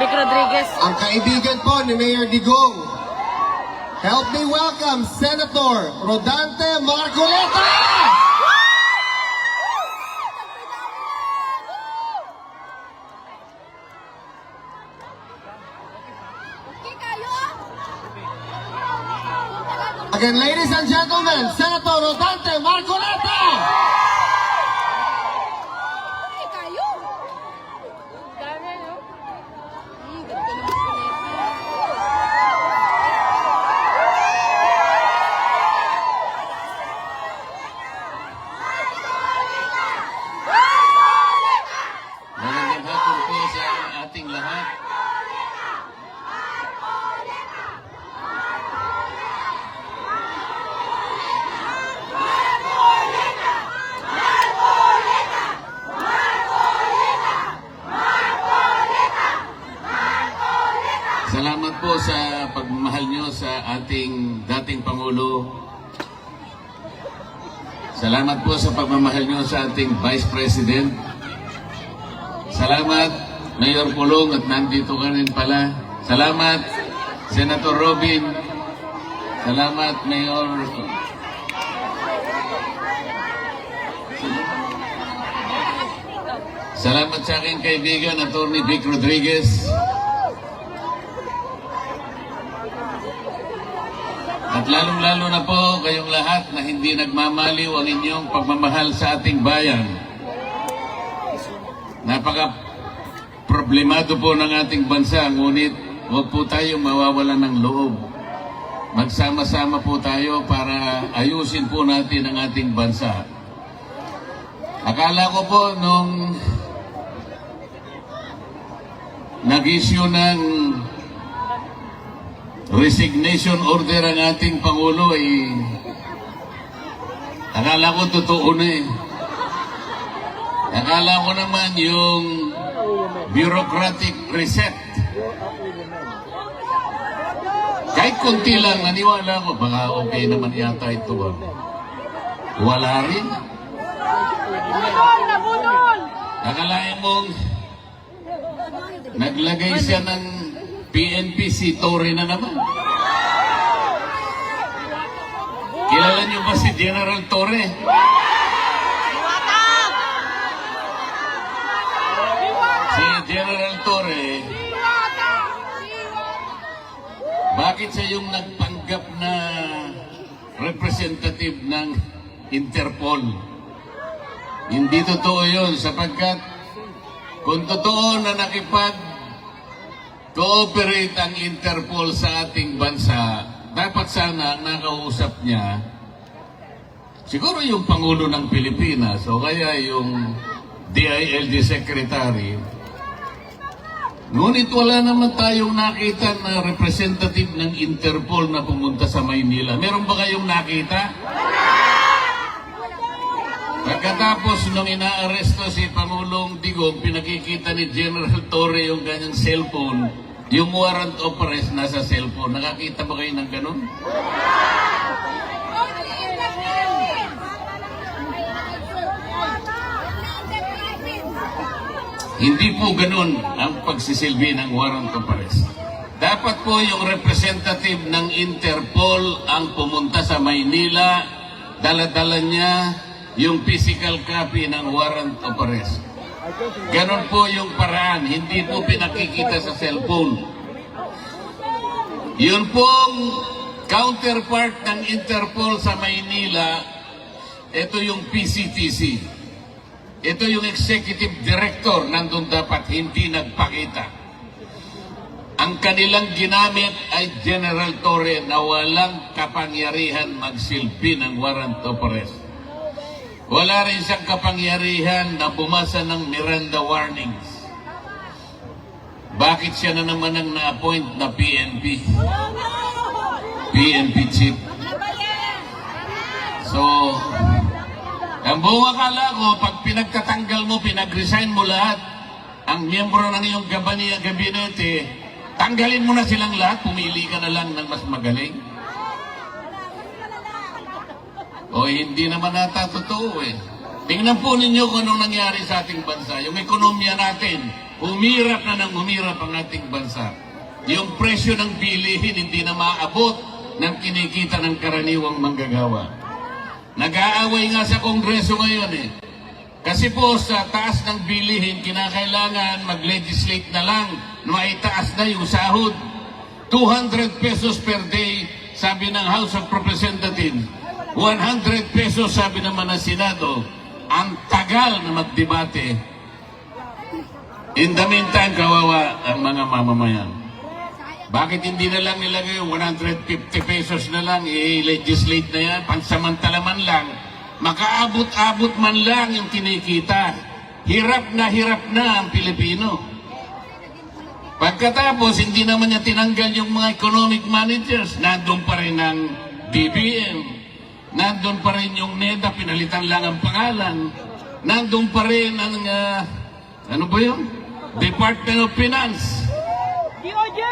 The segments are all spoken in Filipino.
Vic Rodriguez. ang kaibigan po ni Mayor Digong. Help me welcome Senator Rodante Marcoleta! Again, ladies and gentlemen, Senator Rodante Marcoleta! Salamat po sa pagmamahal nyo sa ating Vice President. Salamat, Mayor Pulong, at nandito ka rin pala. Salamat, Senator Robin. Salamat, Mayor. Salamat sa aking kaibigan, Atty. Vic Rodriguez. At lalong-lalo na po kayong lahat na hindi nagmamaliw ang inyong pagmamahal sa ating bayan. Napaka problemado po ng ating bansa, ngunit huwag po tayong mawawalan ng loob. Magsama-sama po tayo para ayusin po natin ang ating bansa. Akala ko po nung nag-issue ng resignation order ang ating Pangulo ay akala ko totoo na eh. Akala ko naman yung bureaucratic reset. Kahit konti lang, naniwala ko, baka okay naman yata ito. ah. Wala rin. Akalain mong naglagay siya ng PNP si Torre na naman. Kilala niyo ba si General Torre? Si General Torre, bakit siya yung nagpanggap na representative ng Interpol? Hindi totoo yun sapagkat kung totoo na nakipag cooperate ang Interpol sa ating bansa, dapat sana ang nakausap niya siguro yung Pangulo ng Pilipinas o kaya yung DILG Secretary. Ngunit wala naman tayong nakita na representative ng Interpol na pumunta sa Maynila. Meron ba kayong nakita? Pagkatapos nung inaaresto si Pangulong Digong, pinakikita ni General Torre yung kanyang cellphone, yung warrant of arrest nasa cellphone. Nakakita ba kayo ng ganun? Hindi po ganun ang pagsisilbi ng warrant of arrest. Dapat po yung representative ng Interpol ang pumunta sa Maynila, daladala niya yung physical copy ng warrant of arrest. Ganon po yung paraan, hindi po pinakikita sa cellphone. Yun pong counterpart ng Interpol sa Maynila, ito yung PCTC. Ito yung executive director, nandun dapat hindi nagpakita. Ang kanilang ginamit ay General Torre na walang kapangyarihan magsilbi ng warrant of arrest. Wala rin siyang kapangyarihan na bumasa ng Miranda warnings. Bakit siya na naman ang na-appoint na PNP? PNP chief. So, ang buong akala ko, pag pinagtatanggal mo, pinag-resign mo lahat, ang miyembro ng iyong gabinete, tanggalin mo na silang lahat, pumili ka na lang ng mas magaling. O hindi naman nata totoo eh. Tingnan po ninyo kung anong nangyari sa ating bansa. Yung ekonomiya natin, umirap na ng umirap ang ating bansa. Yung presyo ng bilihin hindi na maaabot ng kinikita ng karaniwang manggagawa. Nag-aaway nga sa Kongreso ngayon eh. Kasi po sa taas ng bilihin, kinakailangan mag-legislate na lang na maitaas na yung sahod. 200 pesos per day, sabi ng House of Representatives. 100 pesos, sabi naman ng Senado. Ang tagal na magdebate. In the meantime, kawawa ang mga mamamayan. Bakit hindi na lang nilagay yung 150 pesos na lang, i-legislate na yan, pansamantala man lang, makaabot-abot man lang yung kinikita. Hirap na hirap na ang Pilipino. Pagkatapos, hindi naman niya tinanggal yung mga economic managers. Nandun pa rin ang DBM. Nandun pa rin yung NEDA, pinalitan lang ang pangalan. Nandun pa rin ang, ah, ano ba yun? Department of Finance. DOJ!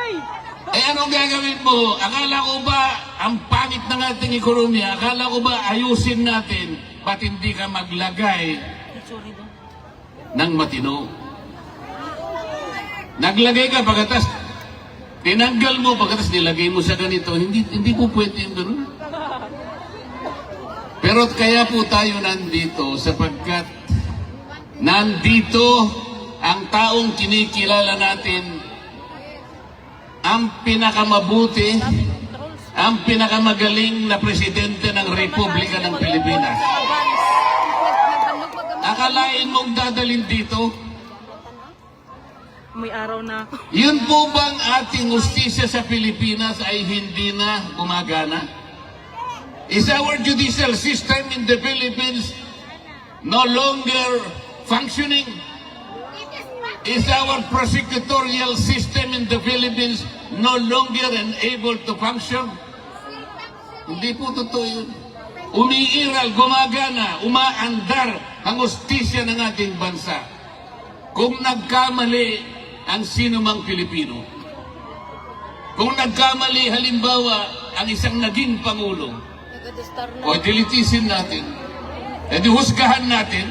Eh anong gagawin mo? Akala ko ba ang pangit ng ating ekonomiya? Akala ko ba ayusin natin ba't hindi ka maglagay ng matino? Naglagay ka pagkatas tinanggal mo pagkatas nilagay mo sa ganito. Hindi hindi po pwede yung ganun. Pero kaya po tayo nandito sapagkat nandito ang taong kinikilala natin ang pinakamabuti, ang pinakamagaling na presidente ng Republika ng Pilipinas. Akalain mong dadalhin dito? May araw na. Yun po bang ating justisya sa Pilipinas ay hindi na gumagana? Is our judicial system in the Philippines no longer functioning? Is our prosecutorial system in the Philippines no longer able to function? Hindi po totoo yun. Umiiral, gumagana, umaandar ang ustisya ng ating bansa. Kung nagkamali ang sino mang Pilipino, kung nagkamali halimbawa ang isang naging Pangulo, o dilitisin natin, di husgahan natin,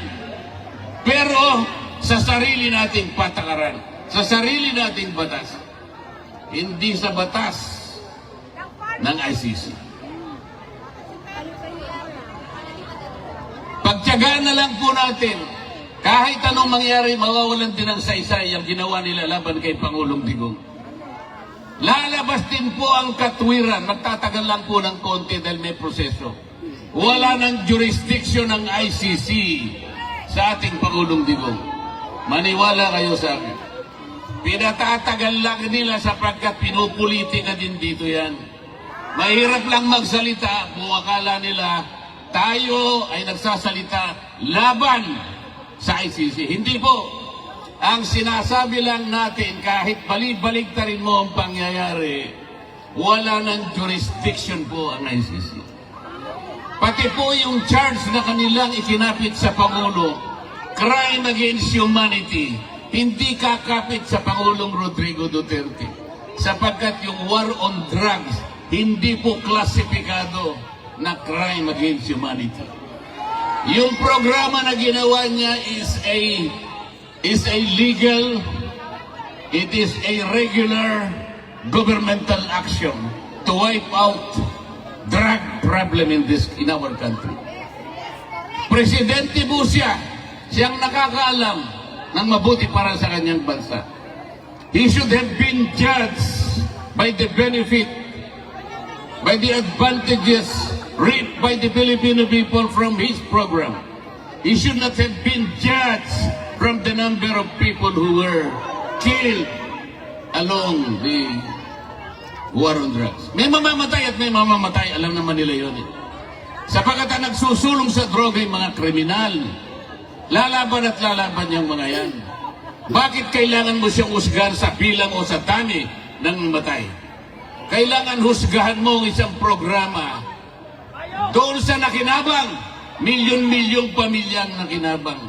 pero sa sarili nating patakaran, sa sarili nating batas, hindi sa batas ng ICC. Pagtyagaan na lang po natin, kahit anong mangyari, mawawalan din ng saysay ang ginawa nila laban kay Pangulong Digong. Lalabas din po ang katwiran, magtatagal lang po ng konti dahil may proseso. Wala ng jurisdiction ng ICC sa ating Pangulong Digong. Maniwala kayo sa akin. Pinatatagal lang nila sapagkat pinupolitika din dito yan. Mahirap lang magsalita kung akala nila tayo ay nagsasalita laban sa ICC. Hindi po. Ang sinasabi lang natin, kahit balik-balik rin mo ang pangyayari, wala ng jurisdiction po ang ICC. Pati po yung charge na kanilang ikinapit sa Pangulo, crime against humanity, hindi kakapit sa Pangulong Rodrigo Duterte. Sapagkat yung war on drugs, hindi po klasipikado na crime against humanity. Yung programa na ginawa niya is a is a legal, it is a regular governmental action to wipe out drug problem in this in our country. Presidente po siya, siyang nakakaalam ng mabuti para sa kanyang bansa. He should have been judged by the benefit, by the advantages reaped by the Filipino people from his program. He should not have been judged from the number of people who were killed along the war on drugs. May mamamatay at may mamamatay, alam naman nila yun. Eh. Sapagat ang nagsusulong sa droga yung mga kriminal, lalaban at lalaban yung mga yan. Bakit kailangan mo siyang husgahan sa bilang o sa dami ng matay? Kailangan husgahan mo ang isang programa doon sa nakinabang, milyon-milyong pamilyang nakinabang.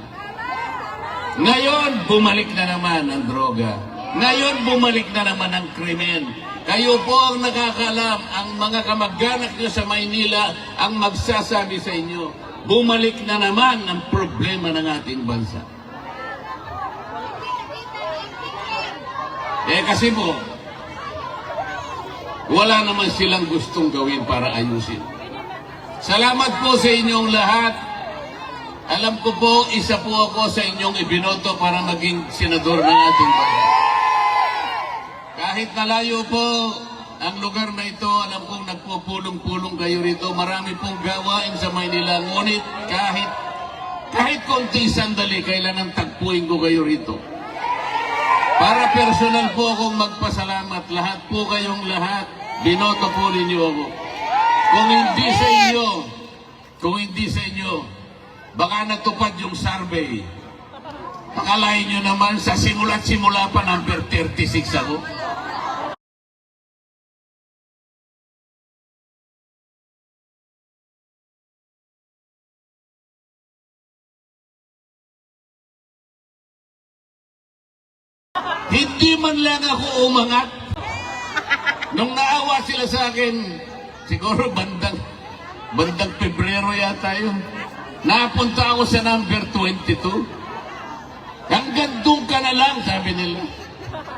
Ngayon, bumalik na naman ang droga. Ngayon, bumalik na naman ang krimen. Kayo po ang nakakalam, ang mga kamag-anak nyo sa Maynila ang magsasabi sa inyo, bumalik na naman ang problema ng ating bansa. Eh kasi po, wala naman silang gustong gawin para ayusin. Salamat po sa inyong lahat. Alam ko po, isa po ako sa inyong ibinoto para maging senador ng ating bayan. Kahit nalayo po ang lugar na ito, alam kong nagpupulong-pulong kayo rito. Marami pong gawain sa Maynila. Ngunit kahit kahit konti sandali, kailangan tagpuin ko kayo rito. Para personal po akong magpasalamat. Lahat po kayong lahat, binoto po ninyo ako. Kung hindi sa inyo, kung hindi sa inyo, baka natupad yung survey. Akalain nyo naman, sa simula't simula pa, number 36 ako. Hindi man lang ako umangat. Nung naawa sila sa akin, siguro bandang, bandang Pebrero yata yun. Napunta ako sa number 22. Hanggang doon ka na lang, sabi nila.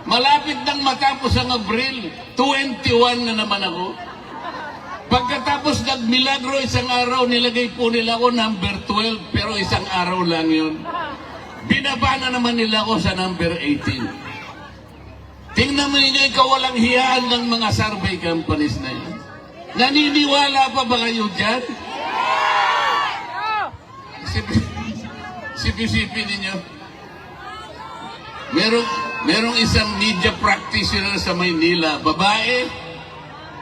Malapit nang matapos ang Abril, 21 na naman ako. Pagkatapos nagmilagro isang araw, nilagay po nila ako number 12, pero isang araw lang yun. Binaba na naman nila ako sa number 18. Tingnan mo ninyo, ikaw walang hiyaan ng mga survey companies na yan. Naniniwala pa ba kayo dyan? Sipi- Sipi-sipi ninyo. Merong, merong isang media practitioner sa Maynila, babae,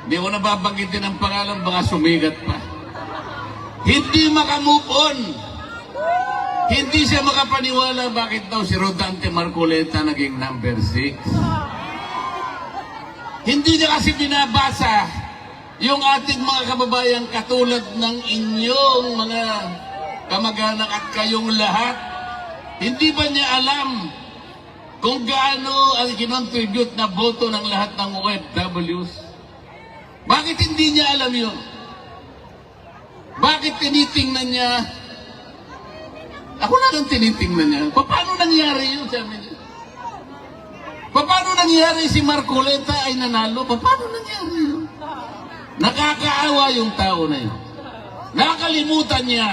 hindi ko nababanggitin ang pangalan, baka sumigat pa. Hindi makamove on. Hindi siya makapaniwala bakit daw si Rodante Marcoleta naging number 6. Hindi niya kasi binabasa yung ating mga kababayan katulad ng inyong mga kamag-anak at kayong lahat. Hindi ba niya alam kung gaano ang kinontribute na boto ng lahat ng OFWs? Bakit hindi niya alam yun? Bakit tinitingnan niya ako lang ang tinitingnan niya. Pa- Paano nangyari yun, sabi niya? Pa- Paano nangyari si Marcoleta ay nanalo? Pa- Paano nangyari yun? Nakakaawa yung tao na yun. Nakalimutan niya.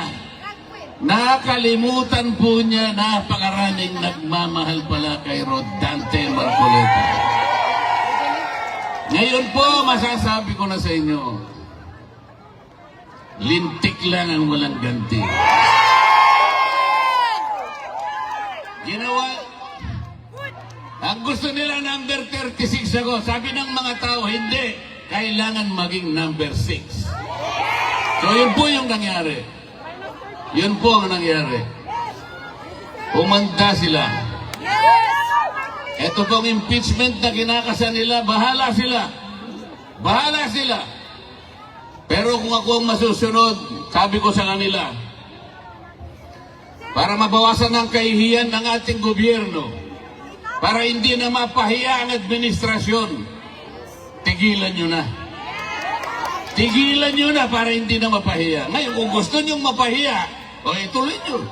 Nakalimutan po niya napakaraming nagmamahal pala kay Rodante Marcoleta. Ngayon po, masasabi ko na sa inyo, lintik lang ang walang ganti. Ginawa, ang gusto nila number 36 ako. Sabi ng mga tao, hindi. Kailangan maging number 6. So yun po yung nangyari. Yun po ang nangyari. Umanda sila. Ito pong impeachment na kinakasa nila, bahala sila. Bahala sila. Pero kung ako ang masusunod, sabi ko sa kanila, para mabawasan ang kahihiyan ng ating gobyerno, para hindi na mapahiya ang administrasyon, tigilan nyo na. Tigilan nyo na para hindi na mapahiya. Ngayon, kung gusto nyo mapahiya, o ituloy nyo.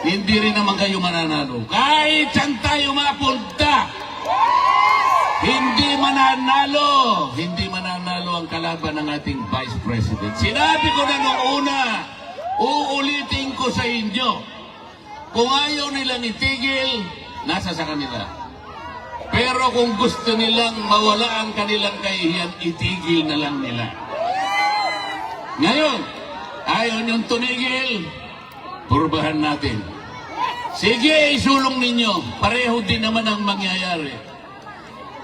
Hindi rin naman kayo mananalo. Kahit saan tayo mapunta, hindi mananalo. Hindi mananalo ang kalaban ng ating Vice President. Sinabi ko na noong una, uulitin ko sa inyo, kung ayaw nilang itigil, nasa sa kanila. Pero kung gusto nilang mawala ang kanilang kahihiyan, itigil na lang nila. Ngayon, ayaw niyong tumigil, purbahan natin. Sige, isulong ninyo. Pareho din naman ang mangyayari.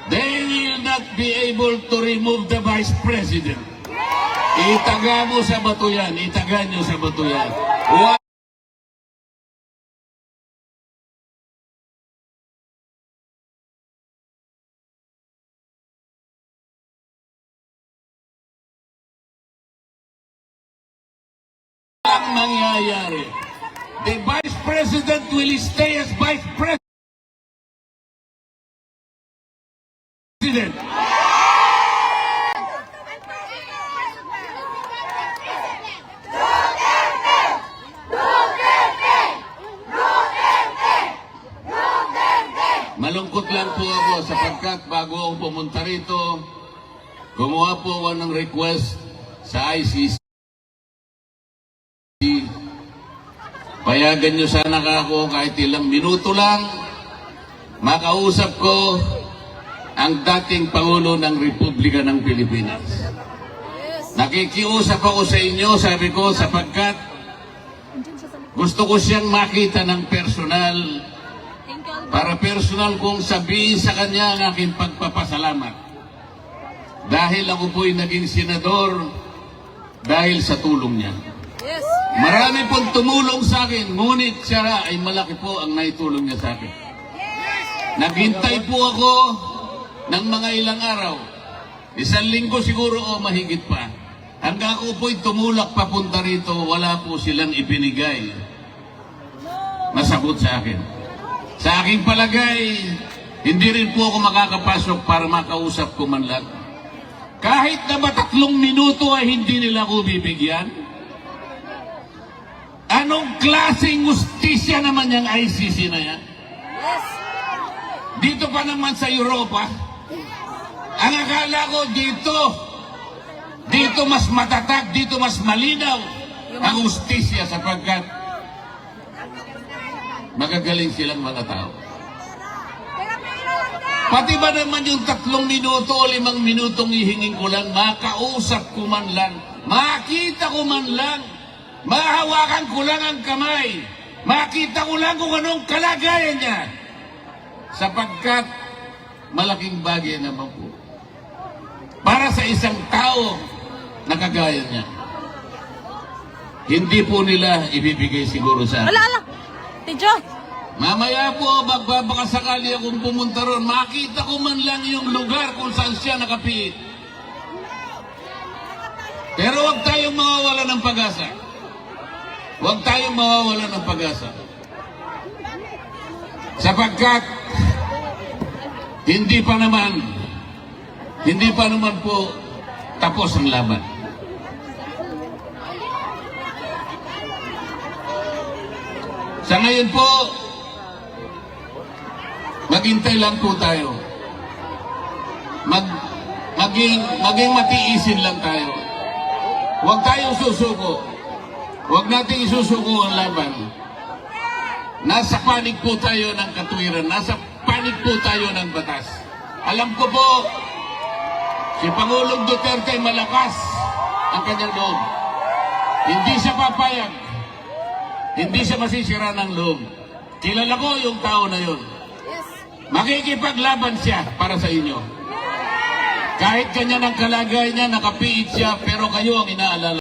They will not be able to remove the Vice President. Itaga mo sa bato yan. Itaga nyo sa bato yan. President. Malungkot lang po ako sapagkat bago ako pumunta rito, gumawa po ako ng request sa ICC. Payagan nyo sana ako kahit ilang minuto lang makausap ko ang dating Pangulo ng Republika ng Pilipinas. Nakikiusap ako sa inyo, sabi ko, sapagkat gusto ko siyang makita ng personal para personal kong sabihin sa kanya ang aking pagpapasalamat. Dahil ako po'y naging senador dahil sa tulong niya. Marami pong tumulong sa akin, ngunit siya ay malaki po ang naitulong niya sa akin. Naghintay po ako ng mga ilang araw. Isang linggo siguro o mahigit pa. Hanggang ako po'y tumulak papunta rito, wala po silang ibinigay na sagot sa akin. Sa aking palagay, hindi rin po ako makakapasok para makausap ko man lang. Kahit na ba tatlong minuto ay hindi nila ako bibigyan, Anong klaseng justisya naman yung ICC na yan? Yes. Dito pa naman sa Europa, ang akala ko dito, dito mas matatag, dito mas malinaw ang justisya sapagkat magagaling silang mga tao. Pati ba naman yung tatlong minuto o limang minutong ihingin ko lang, makausap ko man lang, makita ko man lang, mahawakan ko lang ang kamay, makita ko lang kung anong kalagayan niya. Sapagkat malaking bagay naman po. Para sa isang tao na kagaya niya. Hindi po nila ibibigay siguro sa akin. Ala, ala. Tidyo. Mamaya po, magbabakasakali akong pumunta ron, makita ko man lang yung lugar kung saan siya nakapiit. Pero huwag tayong mawawala ng pag-asa. Huwag tayong mawawala ng pag-asa. Sapagkat, hindi pa naman, hindi pa naman po tapos ang laban. Sa ngayon po, maghintay lang po tayo. Mag, maging, maging matiisin lang tayo. Huwag tayong susuko. Huwag nating isusuko ang laban. Nasa panig po tayo ng katwiran. Nasa panig po tayo ng batas. Alam ko po, si Pangulong Duterte malakas ang kanyang loob. Hindi siya papayag. Hindi siya masisira ng loob. Kilala ko yung tao na yun. Yes. Makikipaglaban siya para sa inyo. Kahit kanya ng kalagay niya, nakapiit siya, pero kayo ang inaalala.